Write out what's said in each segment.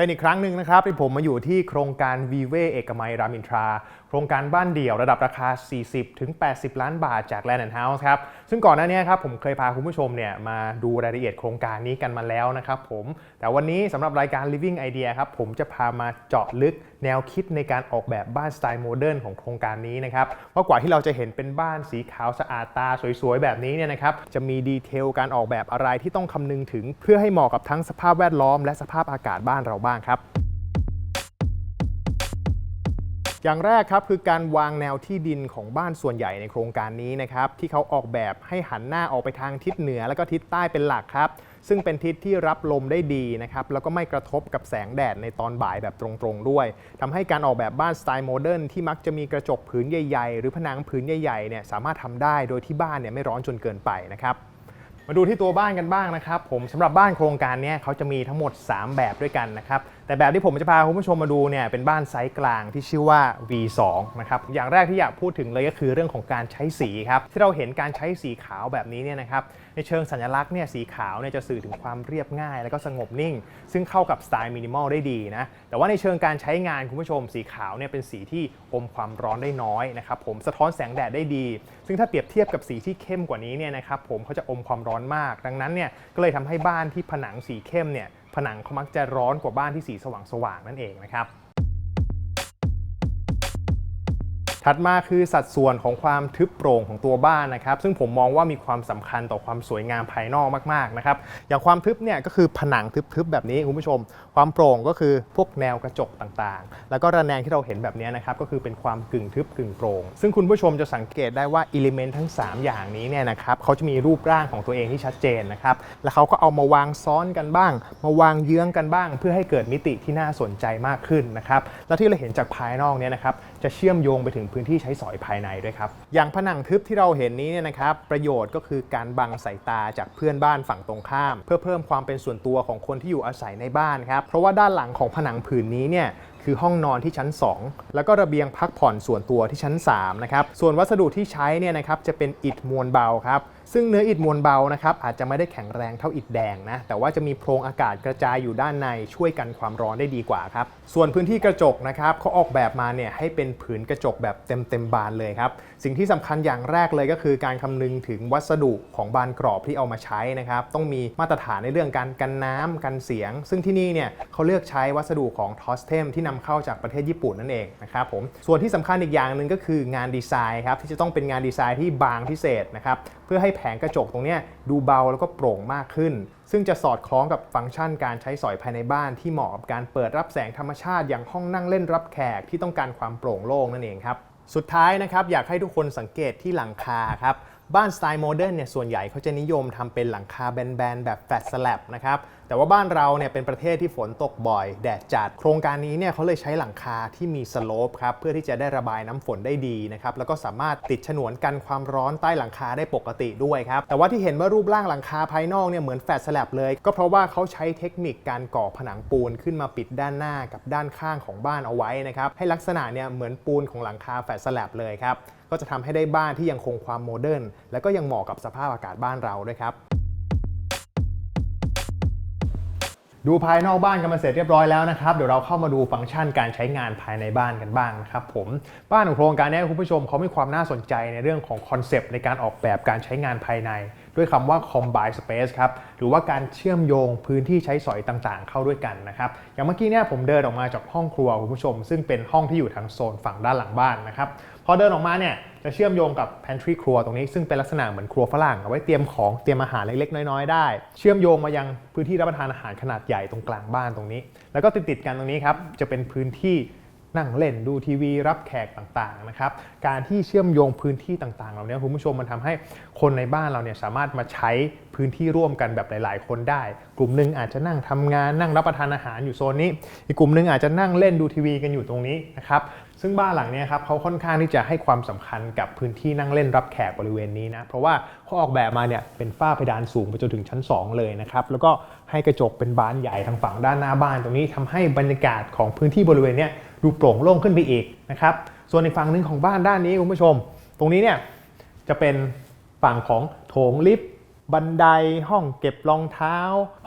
เป็นอีกครั้งหนึ่งนะครับที่ผมมาอยู่ที่โครงการวีเวเอกมัยรามอินทรา โครงการบ้านเดี่ยวระดับราคา 40 ถึง 80 ล้านบาทจาก Land and House ครับ ซึ่งก่อนหน้านี้ครับผมเคยพาคุณผู้ชมเนี่ยมาดูรายละเอียดโครงการนี้กันมาแล้วนะครับผม แต่วันนี้สำหรับรายการ Living Idea ครับผมจะพามาเจาะลึกแนวคิดในการออกแบบบ้านสไตล์โมเดิร์นของโครงการนี้นะครับ เพราะกว่าที่เราจะเห็นเป็นบ้านสีขาวสะอาดตาสวยๆ แบบนี้เนี่ยนะครับ จะมีดีเทลการออกแบบอะไรที่ต้องคำนึงถึง เพื่อให้เหมาะกับทั้งสภาพแวดล้อมและสภาพอากาศบ้านเราบ้างครับ อย่างแรกครับคือการวางแนวที่ดินของบ้านส่วนใหญ่ในโครงการนี้นะครับที่เขาออกแบบให้หันหน้าออกไปทางทิศเหนือ แล้วก็ทิศใต้เป็นหลักครับ ซึ่งเป็นทิศที่รับลมได้ดีนะครับแล้วก็ไม่กระทบกับแสงแดดในตอนบ่ายแบบตรงๆด้วยทำให้การออกแบบบ้านสไตล์โมเดิร์นที่มักจะมีกระจกผืนใหญ่ๆ หรือผนังผืนใหญ่ๆเนี่ยสามารถทำได้โดยที่บ้านเนี่ยไม่ร้อนจนเกินไปนะครับมาดูที่ตัวบ้านกันบ้างนะครับ ผมสำหรับบ้านโครงการนี้เขาจะมีทั้งหมด 3 แบบด้วยกันนะครับแต่แบบที่ผมจะพาคุณผู้ชมมาดูเนี่ยเป็นบ้านไซส์กลางที่ชื่อว่า V2 นะครับอย่างแรกที่อยากพูดถึงเลยก็คือเรื่องของการใช้สีครับที่เราเห็นการใช้สีขาวแบบนี้เนี่ยนะครับในเชิงสัญลักษณ์เนี่ยสีขาวเนี่ยจะสื่อถึงความเรียบง่าย แล้วก็สงบนิ่ง ซึ่งเข้ากับสไตล์มินิมอลได้ดีนะแต่ว่าในเชิงการใช้งานคุณผู้ชมสีขาวเนี่ยเป็นสีที่อมความร้อนได้น้อยนะครับผมสะท้อนแสงแดดได้ดี ซึ่งถ้าเปรียบเทียบกับสีที่เข้มกว่านี้เนี่ยนะครับผมเขาจะอมความร้อนมาก ดังนั้นเนี่ยก็เลยทำให้บ้านที่ผนังสีเข้มเนี่ย ผนังเขามักจะร้อนกว่าบ้านที่สีสว่างๆนั่นเองนะครับ ถัดมาคือสัดส่วนของความทึบโปร่งของตัวบ้านนะครับ ซึ่งผมมองว่ามีความสำคัญต่อความสวยงามภายนอกมากๆนะครับ อย่างความทึบเนี่ยก็คือผนังทึบๆแบบนี้คุณผู้ชม ความโปร่งก็คือพวกแนวกระจกต่างๆ แล้วก็ระแนงที่เราเห็นแบบนี้นะครับก็คือเป็นความกึ่งทึบกึ่งโปร่ง ซึ่งคุณผู้ชมจะสังเกตได้ว่าอิเลเมนต์ทั้ง 3 อย่างนี้เนี่ยนะครับเขาจะมีรูปร่างของตัวเองที่ชัดเจนนะครับ แล้วเขาก็เอามาวางซ้อนกันบ้าง มาวางเยื้องกันบ้าง เพื่อให้เกิดมิติที่น่าสนใจมากขึ้นนะครับ แล้วที่เราเห็นจากภายนอกเนี่ยนะครับจะเชื่อมโยงไปถึงพื้นที่ใช้สอยภายในด้วยครับ อย่างผนังทึบที่เราเห็นนี้เนี่ยนะครับ ประโยชน์ก็คือการบังสายตาจากเพื่อนบ้านฝั่งตรงข้าม เพื่อเพิ่มความเป็นส่วนตัวของคนที่อยู่อาศัยในบ้านครับ เพราะว่าด้านหลังของผนังผืนนี้เนี่ยคือห้องนอนที่ชั้น 2 แล้วก็ระเบียงพักผ่อนส่วนตัวที่ชั้น3นะครับ ส่วนวัสดุที่ใช้เนี่ยนะครับจะเป็นอิฐมวลเบาครับ ซึ่งเนื้ออิฐมวลเบานะครับอาจจะไม่ได้แข็งแรงเท่าอิฐแดงนะแต่ว่าจะมีโพรงอากาศกระจายอยู่ด้านในช่วยกันความร้อนได้ดีกว่าครับส่วนพื้นที่กระจกนะครับเขาออกแบบมาเนี่ยให้เป็นผืนกระจกแบบเต็มเต็มบานเลยครับสิ่งที่สำคัญอย่างแรกเลยก็คือ การคำนึงถึงวัสดุของบานกรอบที่เอามาใช้นะครับต้องมีมาตรฐานในเรื่องการกันน้ำกันเสียง ซึ่งที่นี่เนี่ยเขาเลือกใช้วัสดุของทอสเทมที่นำเข้าจากประเทศญี่ปุ่นนั่นเองนะครับผมส่วนที่สำคัญอีกอย่างหนึ่งก็คืองานดีไซน์ครับที่จะต้องเป็นงานดีไซน์ที่บางพิเศษนะครับเพื่อให้ผงกระจกตรงนี้ดูเบาแล้วก็โปร่งมากขึ้น ซึ่งจะสอดคล้องกับฟังก์ชันการใช้สอยภายในบ้านที่เหมาะกับการเปิดรับแสงธรรมชาติอย่างห้องนั่งเล่นรับแขกที่ต้องการความโปร่งโล่งนั่นเองครับสุดท้ายนะครับอยากให้ทุกคนสังเกตที่หลังคาครับบ้านสไตล์โมเดิร์นเนี่ยส่วนใหญ่เขาจะนิยมทำเป็นหลังคาแบนๆแบบแฟลตสลับนะครับ แต่ว่าบ้านเราเนี่ยเป็นประเทศที่ฝนตกบ่อย แดดจัด โครงการนี้เนี่ยเขาเลยใช้หลังคาที่มีสโลปครับเพื่อที่จะได้ระบายน้ำฝนได้ดีนะครับแล้วก็สามารถติดฉนวนกันความร้อนใต้หลังคาได้ปกติด้วยครับแต่ว่าที่เห็นว่ารูปร่างหลังคาภายนอกเนี่ยเหมือนแฟลตสแลบเลย ก็เพราะว่าเขาใช้เทคนิคการก่อผนังปูนขึ้นมาปิดด้านหน้ากับด้านข้างของบ้านเอาไว้นะครับให้ลักษณะเนี่ยเหมือนปูนของหลังคาแฟลตสแลบเลยครับก็จะทำให้ได้บ้านที่ยังคงความโมเดิร์นและก็ยังเหมาะกับสภาพอากาศบ้านเราด้วยครับ ดูภายนอกบ้านกันมาเสร็จเรียบร้อยแล้วนะครับ เดี๋ยวเราเข้ามาดูฟังก์ชันการใช้งานภายในบ้านกันบ้างนะครับผมบ้านของโครงการนี้คุณผู้ชมเขามีความน่าสนใจในเรื่องของคอนเซปต์ในการออกแบบการใช้งานภายใน ด้วยคำว่า combine space ครับหรือว่าการเชื่อมโยงพื้นที่ใช้สอยต่างๆ เข้าด้วยกันนะครับอย่างเมื่อกี้เนี่ยผมเดินออกมาจากห้องครัวคุณผู้ชม ซึ่งเป็นห้องที่อยู่ทางโซนฝั่งด้านหลังบ้านนะครับ อเดินออกมาเนี่ยจะเชื่อมโยงกับ pantry ครัวตรงนี้ซึ่งเป็นลักษณะเหมือนครัวฝรั่งเอาไว้เตรียมของเตรียมอาหารเล็กๆ น้อยๆ ได้ เชื่อมโยงมายังพื้นที่รับประทานอาหารขนาดใหญ่ตรงกลางบ้านตรงนี้ แล้วก็ติดๆกันตรงนี้ครับจะเป็นพื้นที่นั่งเล่นดูทีวีรับแขกต่างๆนะครับการที่เชื่อมโยงพื้นที่ต่างๆเหล่านี้คุณผู้ชมมันทำให้คนในบ้านเราเนี่ยสามารถมาใช้พื้นที่ร่วมกันแบบหลาย ๆ คนได้ กลุ่มหนึ่งอาจจะนั่งทำงานนั่งรับประทานอาหารอยู่โซนนี้ อีกกลุ่มหนึ่งอาจจะนั่งเล่นดูทีวีกันอยู่ตรงนี้นะครับ ซึ่งบ้านหลังนี้ครับเขาค่อนข้างที่จะให้ความสำคัญกับพื้นที่นั่งเล่นรับแขกบริเวณนี้นะ เพราะว่าเขาออกแบบมาเนี่ยเป็นฝ้าเพดานสูงไปจนถึงชั้น 2 เลยนะครับ แล้วก็ให้กระจกเป็นบานใหญ่ทางฝั่งด้านหน้าบ้าน ตรงนี้ทำให้บรรยากาศของพื้นที่บริเวณนี้ดูโปร่งโล่งขึ้นไปอีกนะครับ ส่วนในฝั่งหนึ่งของบ้านด้านนี้คุณผู้ชม ตรงนี้เนี่ยจะเป็นฝั่งของโถงลิฟต์บันไดห้องเก็บรองเท้า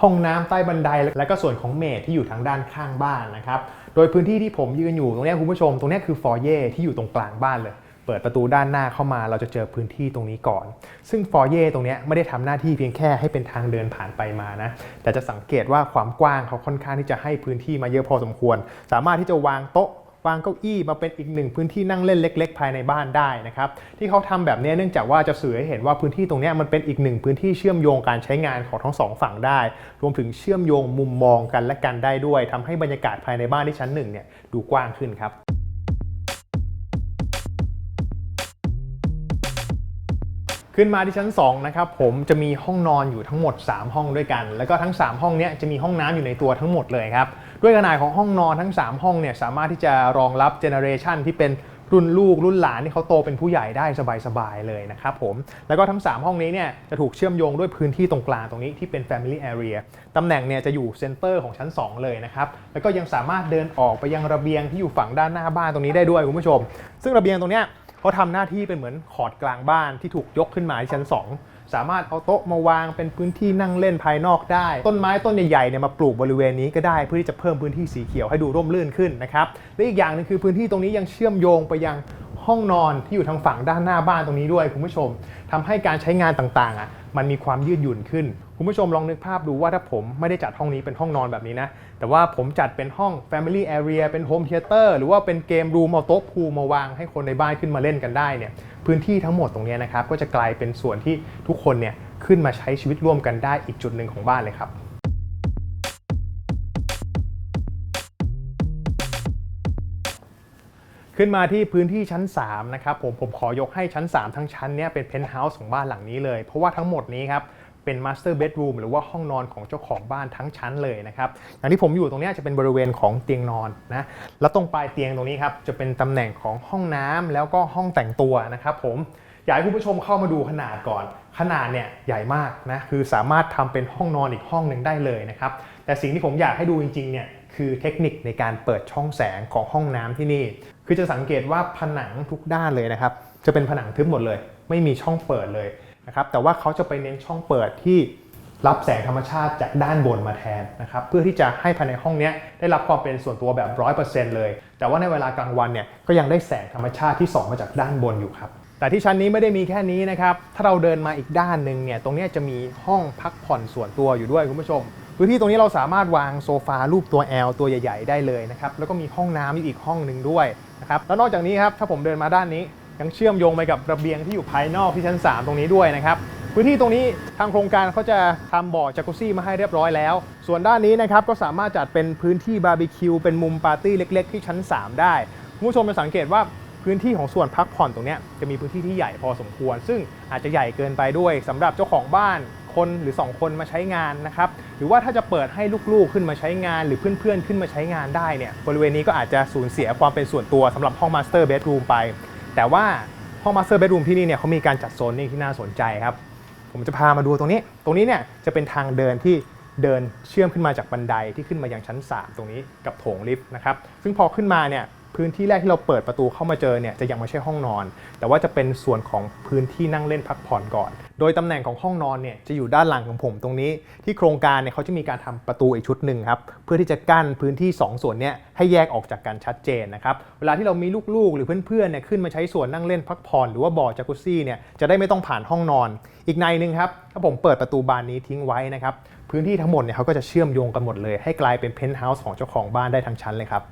ห้องน้ำใต้บันได และก็ส่วนของเมดที่อยู่ทางด้านข้างบ้านนะครับ โดยพื้นที่ที่ผมยืนอยู่ตรงนี้คุณผู้ชม ตรงนี้คือฟอร์เย่ที่อยู่ตรงกลางบ้านเลย เปิดประตูด้านหน้าเข้ามาเราจะเจอพื้นที่ตรงนี้ก่อน ซึ่งฟอร์เย่ตรงนี้ไม่ได้ทำหน้าที่เพียงแค่ให้เป็นทางเดินผ่านไปมานะ แต่จะสังเกตว่าความกว้างเขาค่อนข้างที่จะให้พื้นที่มาเยอะพอสมควร สามารถที่จะวางโต๊ะ วางเก้าอี้มาเป็นอีกหนึ่งพื้นที่นั่งเล่นเล็ก ๆ ภายในบ้านได้นะครับที่เขาทำแบบนี้เนื่องจากว่าจะสื่อให้เห็นว่าพื้นที่ตรงนี้มันเป็นอีกหนึ่งพื้นที่เชื่อมโยงการใช้งานของทั้งสองฝั่งได้ รวมถึงเชื่อมโยงมุมมองกันและกันได้ด้วยทำให้บรรยากาศภายในบ้านที่ชั้นหนึ่งเนี่ยดูกว้างขึ้นครับ ขึ้นมาที่ชั้น2นะครับผมจะมีห้องนอนอยู่ทั้งหมด 3 ห้องด้วยกัน แล้วก็ทั้ง 3 ห้องนี้จะมีห้องน้ำอยู่ในตัวทั้งหมดเลยครับด้วยขนาดของห้องนอนทั้ง 3 ห้องเนี่ยสามารถที่จะรองรับเจเนอเรชันที่เป็นรุ่นลูกรุ่นหลานที่เขาโตเป็นผู้ใหญ่ได้สบายๆเลยนะครับผม แล้วก็ทั้ง 3 ห้องนี้เนี่ยจะถูกเชื่อมโยงด้วยพื้นที่ตรงกลางตรงนี้ที่เป็น Family Area ตำแหน่งเนี่ยจะอยู่เซนเตอร์ของชั้น 2 เลยนะครับ แล้วก็ยังสามารถเดินออกไปยังระเบียงที่อยู่ฝั่งด้านหน้าบ้านตรงนี้ได้ด้วยคุณผู้ชม ซึ่งระเบียงตรงเนี้ย เขาทำหน้าที่เป็นเหมือนขอดกลางบ้านที่ถูกยกขึ้นมาที่ชั้น 2 สามารถเอาโต๊ะมาวางเป็นพื้นที่นั่งเล่นภายนอกได้ ต้นไม้ต้นใหญ่ๆเนี่ยมาปลูกบริเวณนี้ก็ได้เพื่อที่จะเพิ่มพื้นที่สีเขียวให้ดูร่มรื่นขึ้นนะครับและอีกอย่างหนึงคือพื้นที่ตรงนี้ยังเชื่อมโยงไปยังห้องนอนที่อยู่ทางฝั่งด้านหน้าบ้านตรงนี้ด้วยคุณผู้ชมทำให้การใช้งานต่างๆอะมันมีความยืดหยุ่นขึ้น คุณผู้ชมลองนึกภาพดูว่าถ้าผมไม่ได้จัดห้องนี้เป็นห้องนอนแบบนี้นะ แต่ว่าผมจัดเป็นห้อง Family Area เป็น Home Theater หรือว่าเป็นเกมรูมเอาโต๊ะพูลมาวางให้คนในบ้านขึ้นมาเล่นกันได้เนี่ยพื้นที่ทั้งหมดตรงนี้นะครับก็จะกลายเป็นส่วนที่ทุกคนเนี่ยขึ้นมาใช้ชีวิตร่วมกันได้อีกจุดหนึ่งของบ้านเลยครับขึ้นมาที่พื้นที่ชั้น3นะครับผมผมขอยกให้ชั้น 3 ทั้งชั้นเนี้ยเป็นเพนท์เฮาส์ของบ้านหลังนี้เลย เพราะว่าทั้งหมดนี้ครับ เป็นมาสเตอร์เบดรูมหรือว่าห้องนอนของเจ้าของบ้านทั้งชั้นเลยนะครับอย่างที่ผมอยู่ตรงนี้จะเป็นบริเวณของเตียงนอนนะแล้วตรงปลายเตียงตรงนี้ครับจะเป็นตำแหน่งของห้องน้ำแล้วก็ห้องแต่งตัวนะครับผมอยากให้คุณผู้ชมเข้ามาดูขนาดก่อน ขนาดเนี่ยใหญ่มากนะคือสามารถทำเป็นห้องนอนอีกห้องหนึ่งได้เลยนะครับแต่สิ่งที่ผมอยากให้ดูจริงๆเนี่ยคือเทคนิคในการเปิดช่องแสงของห้องน้ำที่นี่ คือจะสังเกตว่าผนังทุกด้านเลยนะครับ จะเป็นผนังทึบหมดเลย ไม่มีช่องเปิดเลย นะครับแต่ว่าเขาจะไปเน้นช่องเปิดที่รับแสงธรรมชาติจากด้านบนมาแทนนะครับเพื่อที่จะให้ภายในห้องนี้ได้รับความเป็นส่วนตัวแบบ 100%เลย แต่ว่าในเวลากลางวันเนี่ยก็ยังได้แสงธรรมชาติที่ส่องมาจากด้านบนอยู่ครับแต่ที่ชั้นนี้ไม่ได้มีแค่นี้นะครับถ้าเราเดินมาอีกด้านหนึ่งเนี่ยตรงนี้จะมีห้องพักผ่อนส่วนตัวอยู่ด้วยคุณผู้ชมพื้นที่ตรงนี้เราสามารถวางโซฟารูปตัว L ตัวใหญ่ ๆ ได้เลยนะครับแล้วก็มีห้องน้ำอยู่อีกห้องหนึ่งด้วยนะครับแล้วนอกจากนี้ครับถ้าผมเดินมาด้านนี้ ยังเชื่อมโยงไปกับระเบียงที่อยู่ภายนอกที่ชั้น 3 ตรงนี้ด้วยนะครับพื้นที่ตรงนี้ทางโครงการเขาจะทำบ่อจากุซี่มาให้เรียบร้อยแล้ว ส่วนด้านนี้นะครับก็สามารถจัดเป็นพื้นที่บาร์บีคิวเป็นมุมปาร์ตี้เล็ก ๆ ที่ชั้น 3 ได้คุณผู้ชมจะสังเกตว่าพื้นที่ของส่วนพักผ่อนตรงนี้จะมีพื้นที่ที่ใหญ่พอสมควร ซึ่งอาจจะใหญ่เกินไปด้วยสำหรับเจ้าของบ้านคนหรือ 2 คนมาใช้งานนะครับหรือว่าถ้าจะเปิดให้ลูกๆขึ้นมาใช้งาน หรือเพื่อนๆขึ้นมาใช้งานได้เนี่ยบริเวณนี้ก็อาจจะสูญเสียความเป็นส่วนตัวสำหรับห้องมาสเตอร์เบดรูมไป แต่ว่าห้องมาสเตอร์เบดรูมที่นี่เนี่ยเขามีการจัดโซนนิ่งที่น่าสนใจครับ ผมจะพามาดูตรงนี้ ตรงนี้เนี่ยจะเป็นทางเดินที่เดินเชื่อมขึ้นมาจากบันไดที่ขึ้นมายังชั้น 3 ตรงนี้กับโถงลิฟต์นะครับ ซึ่งพอขึ้นมาเนี่ย พื้นที่แรกที่เราเปิดประตูเข้ามาเจอเนี่ยจะยังไม่ใช่ห้องนอน แต่ว่าจะเป็นส่วนของพื้นที่นั่งเล่นพักผ่อนก่อน โดยตำแหน่งของห้องนอนเนี่ยจะอยู่ด้านหลังของผมตรงนี้ ที่โครงการเนี่ยเขาจะมีการทำประตูอีกชุดหนึ่งครับเพื่อที่จะกั้นพื้นที่ 2 ส่วนเนี้ยให้แยกออกจากกันชัดเจนนะครับเวลาที่เรามีลูกๆ หรือเพื่อนๆเนี่ยขึ้นมาใช้ส่วนนั่งเล่นพักผ่อนหรือว่าบ่อจากุซี่เนี่ยจะได้ไม่ต้องผ่านห้องนอน อีกในหนึ่งครับถ้าผมเปิดประตูบานนี้ทิ้งไว้นะครับพื้นที่ทั้งหมดเนี่ยเขาก็จะเชื่อมโยงกันหมดเลย ให้กลายเป็นเพนท์เฮาส์ของเจ้าของบ้านได้ทั้งชั้นเลยครับ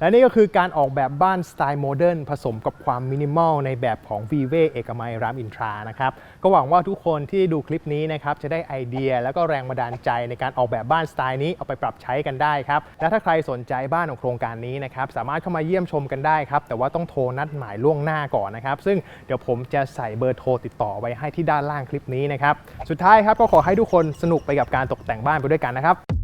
และนี่ก็คือการออกแบบบ้านสไตล์โมเดิร์นผสมกับความมินิมอลในแบบของ v ีเวเอกมัยรามอินทรานะครับ ก็หวังว่าทุกคนที่ดูคลิปนี้นะครับ จะได้ไอเดียแล้วก็แรงบันดาลใจในการออกแบบบ้านสไตล์นี้เอาไปปรับใช้กันได้ครับ และถ้าใครสนใจบ้านของโครงการนี้นะครับ สามารถเข้ามาเยี่ยมชมกันได้ครับ แต่ว่าต้องโทรนัดหมายล่วงหน้าก่อนนะครับ ซึ่งเดี๋ยวผมจะใส่เบอร์โทรติดต่อไว้ให้ที่ด้านล่างคลิปนี้นะครับสุดท้ายครับก็ขอให้ทุกคนสนุกไปกับการตกแต่งบ้านไปด้วยกันนะครับ